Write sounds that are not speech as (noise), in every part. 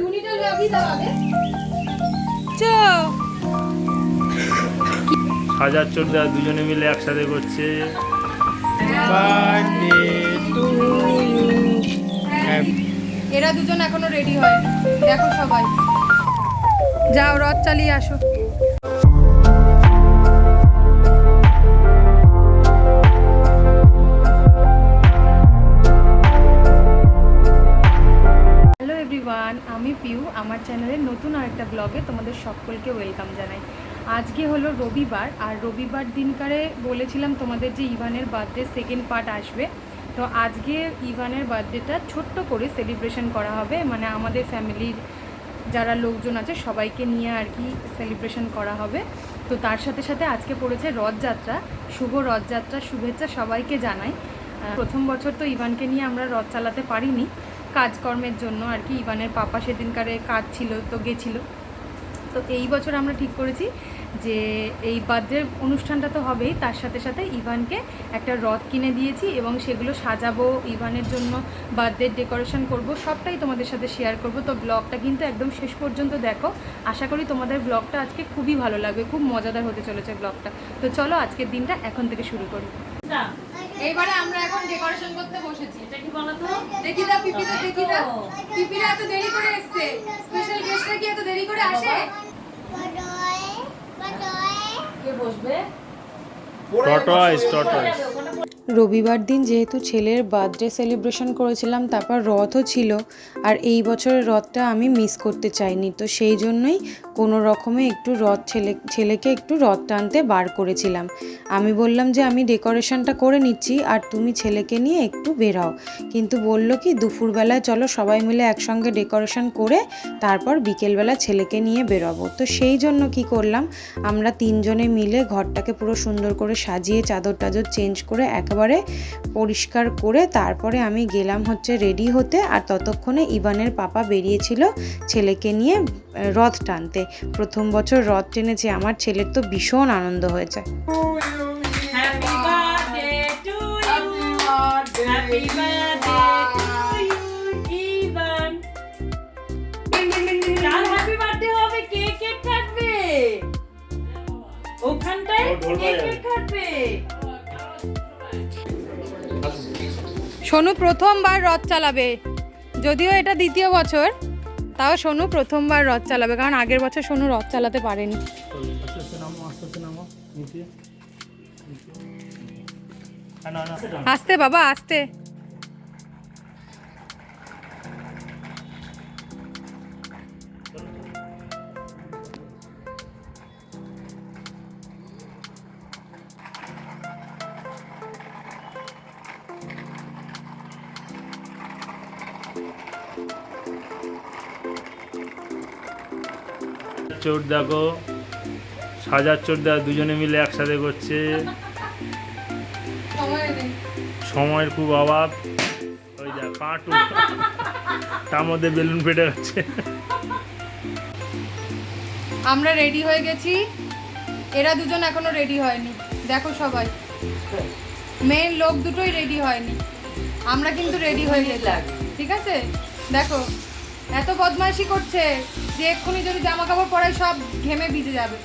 টুনিটা লাগিয়ে দাও আগে। হাজার চোদ্দা দুজনে মিলে একসাথে করছে। এরা দুজন এখনও রেডি হয়। দেখো সবাই। যাও রথ চালিয়ে আসো। এভরিওয়ান আমি পিউ, আমার চ্যানেলের নতুন আরেকটা ব্লগে তোমাদের সকলকে ওয়েলকাম জানাই। আজকে হলো রবিবার, আর রবিবার দিনকারে বলেছিলাম তোমাদের যে ইভানের বার্থডে সেকেন্ড পার্ট আসবে। তো আজকে ইভানের বার্থডেটা ছোট্ট করে সেলিব্রেশন করা হবে। মানে আমাদের ফ্যামিলির যারা লোকজন আছে, সবাইকে নিয়ে আর কি সেলিব্রেশন করা হবে। তো তার সাথে সাথে আজকে পড়েছে রথযাত্রা, শুভ রথযাত্রা শুভেচ্ছা সবাইকে জানাই। প্রথম বছর তো ইভানকে নিয়ে আমরা রথ চালাতে পারিনি। কাজকর্মের জন্য আর কি ইভানের পাপা সেদিনকারে কাজ ছিল, তো গেছিল। তো এই বছর আমরা ঠিক করেছি যে এই বার্থডের অনুষ্ঠানটা তো হবেই, তার সাথে সাথে ইভানকে একটা রথ কিনে দিয়েছি এবং সেগুলো সাজাবো, ইভানের জন্য বার্থডের ডেকোরেশন করব, সবটাই তোমাদের সাথে শেয়ার করব। তো ব্লগটা কিন্তু একদম শেষ পর্যন্ত দেখো। আশা করি তোমাদের ব্লগটা আজকে খুবই ভালো লাগবে, খুব মজাদার হতে চলেছে ব্লগটা। তো চলো আজকের দিনটা এখন থেকে শুরু করি। এইবারে আমরা এখন ডেকোরেশন করতে বসেছি। এটা কি বলতো? দেখি দাও পিপিটা দেখি দাও। পিপিরা এত দেরি করে আসছে স্পেশাল গেস্টরা কি এত দেরি করে আসে? কে বসবে? টটয়েস টটয়েস রবিবার দিন যেহেতু ছেলের বার্থডে সেলিব্রেশন করেছিলাম, তারপর রথও ছিল, আর এই বছরের রথটা আমি মিস করতে চাইনি। তো সেই জন্যই কোনো রকমে একটু রথ ছেলে, ছেলেকে একটু রথ টানতে বার করেছিলাম। আমি বললাম যে আমি ডেকোরেশনটা করে নিচ্ছি, আর তুমি ছেলেকে নিয়ে একটু বেরাও। কিন্তু বলল কি, দুপুরবেলায় চলো সবাই মিলে একসঙ্গে ডেকোরেশন করে তারপর বিকেলবেলা ছেলেকে নিয়ে বেরোবো। তো সেই জন্য কি করলাম, আমরা তিনজনে মিলে ঘরটাকে পুরো সুন্দর করে সাজিয়ে চাদর টাদর চেঞ্জ করে একেবারে পরিষ্কার করে তারপরে আমি গেলাম হচ্ছে রেডি হতে আর ততক্ষণে ইভানের পাপা বেরিয়েছিল ছেলেকে নিয়ে রথ টানতে। প্রথম বছর রথ টেনেছে, আমার ছেলের তো ভীষণ আনন্দ হয়েছে। হ্যাপি বার্থডে সোনু প্রথমবার রথ চালাবে যদিও এটা দ্বিতীয় বছর তাও সোনু প্রথমবার রথ চালাবে কারণ আগের বছর সোনু রথ চালাতে পারেনি আস্তে হ্যাঁ, বাবা আস্তে চোর দেখো সাজার চোর দেখো দুজনে মিলে একসাথে করছে। সময়ের খুব অভাব। ওই যা পাটু তার মধ্যে বেলুন ফেটে যাচ্ছে। আমরা রেডি হয়ে গেছি। এরা দুজন এখনও রেডি হয়নি। দেখো সবাই। মেন লোক দুটোই রেডি হয়নি। আমরা কিন্তু রেডি হয়ে গেছি। ঠিক আছে? দেখো। এত বদমাইশি করছে যে এক্ষুনি যদি জামা কাপড় পরাই সব ঘেমে ভিজে যাবে।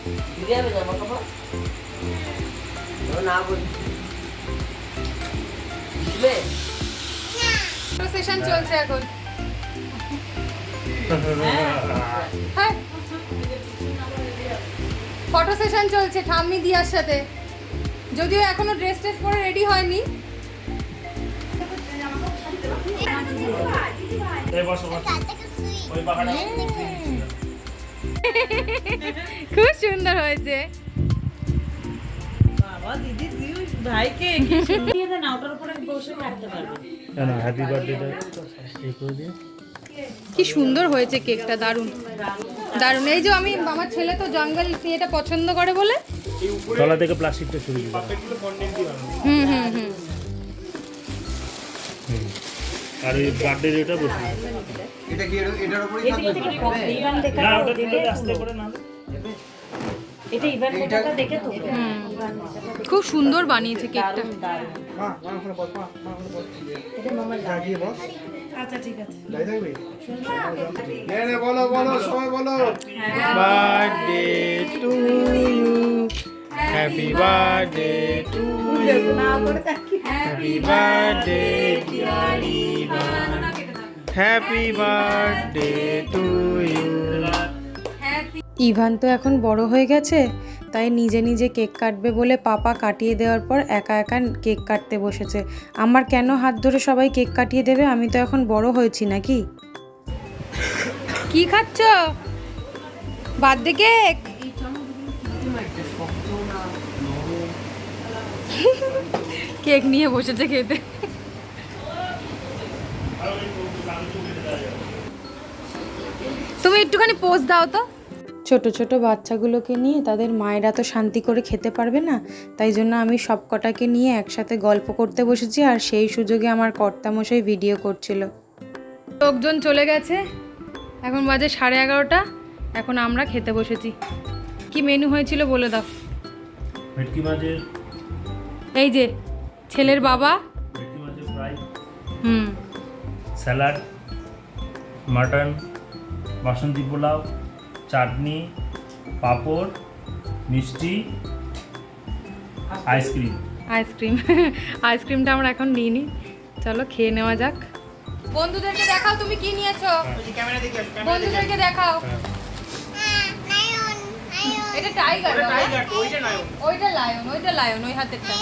সেশন চলছে এখন। হ্যাঁ। ফটো সেশন চলছে ঠাম্মি দিয়ার সাথে। যদিও এখনও ড্রেস ট্রেস পরে রেডি হয়নি। (laughs) এই করে দিও। কি সুন্দর হয়েছে কেকটা দারুণ। দারুণ এই যে আমি আমার ছেলে তো জঙ্গল এটা পছন্দ করে বলে। তলা থেকে প্লাস্টিকটা দিবে। হুম হুম হুম। আর এই বার্থডে এটা বসে এটা কি এটার উপরেই থাকবে তো? ইভান দেখা না ওটা তুলে আস্তে করে না এটা ইভান ফটোটা দেখে তো খুব সুন্দর বানিয়েছে কেকটা হ্যাঁ। আচ্ছা ঠিক আছে বলো বলো সবাই বলো birthday to you happy birthday to happy birthday dear Ivan to you Ivan তো এখন বড় হয়ে গেছে তাই নিজে নিজে কেক কাটবে বলে পাপা কাটিয়ে দেওয়ার পর একা একা কেক কাটতে বসেছে। আমার কেন হাত ধরে সবাই কেক কাটিয়ে দেবে? আমি তো এখন বড় হয়েছি নাকি? কি খাচ্ছ? Birthday cake? (laughs) কেক নিয়ে বসেছে খেতে। তুমি একটুখানি পোস্ট দাও তো। ছোট ছোট বাচ্চাগুলোকে নিয়ে তাদের মায়েরা তো শান্তি করে খেতে পারবে না তাই জন্য আমি সব কটাকে নিয়ে একসাথে গল্প করতে বসেছি আর সেই সুযোগে আমার কর্তামশাই ভিডিও করছিল। লোকজন চলে গেছে। এখন বাজে সাড়ে এগারোটা। এখন আমরা খেতে বসেছি। কি মেনু হয়েছিল বলে দাও। ভেটকি মাছের এই যে ছেলের বাবা। হুম। স্যালাড মাটন বাসন্তী পোলাও চাটনি পাঁপড় মিষ্টি আইসক্রিম। Ice cream. (laughs) আইসক্রিমটা আমরা এখন নিইনি। চলো খেয়ে নেওয়া যাক। বন্ধুদেরকে দেখাও তুমি কি নিয়েছো। বন্ধুদেরকে দেখাও। এটা টাইগার ওইটা লায়ন ওইটা লায়ন ওই হাতেরটা।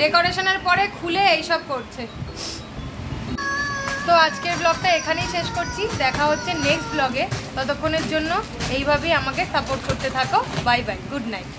ডেকোরেশনের পরে খুলে এইসব করছে। তো আজকের ব্লগটা এখানেই শেষ করছি। দেখা হচ্ছে নেক্সট ব্লগে ততক্ষণের জন্য এইভাবেই আমাকে সাপোর্ট করতে থাকো। Bye bye good night